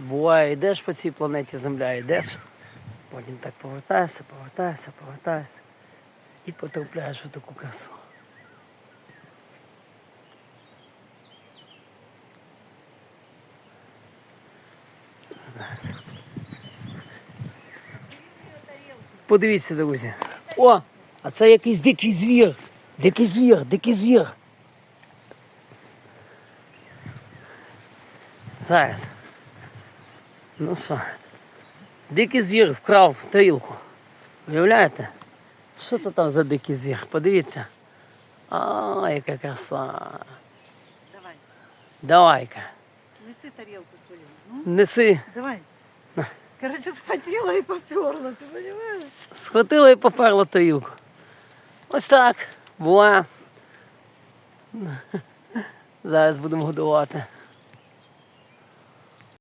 Буває, йдеш по цій планеті Земля, йдеш, потім так повертаєшся, повертаєшся, повертаєшся і потрапляєш в таку красу. Подивіться, друзі. О, а це якийсь дикий звір. Дикий звір, дикий звір. Зараз. Ну що, дикий звір вкрав тарілку. Уявляєте? Що це там за дикий звір? Подивіться. А, яка краса. Давай, Давай-ка, неси тарелку свою. Ну, неси. давай. Короче, схватила и поперла, ты понимаешь? Схватила і поперла тарілку. Ось так. Була. Зараз будемо годувати.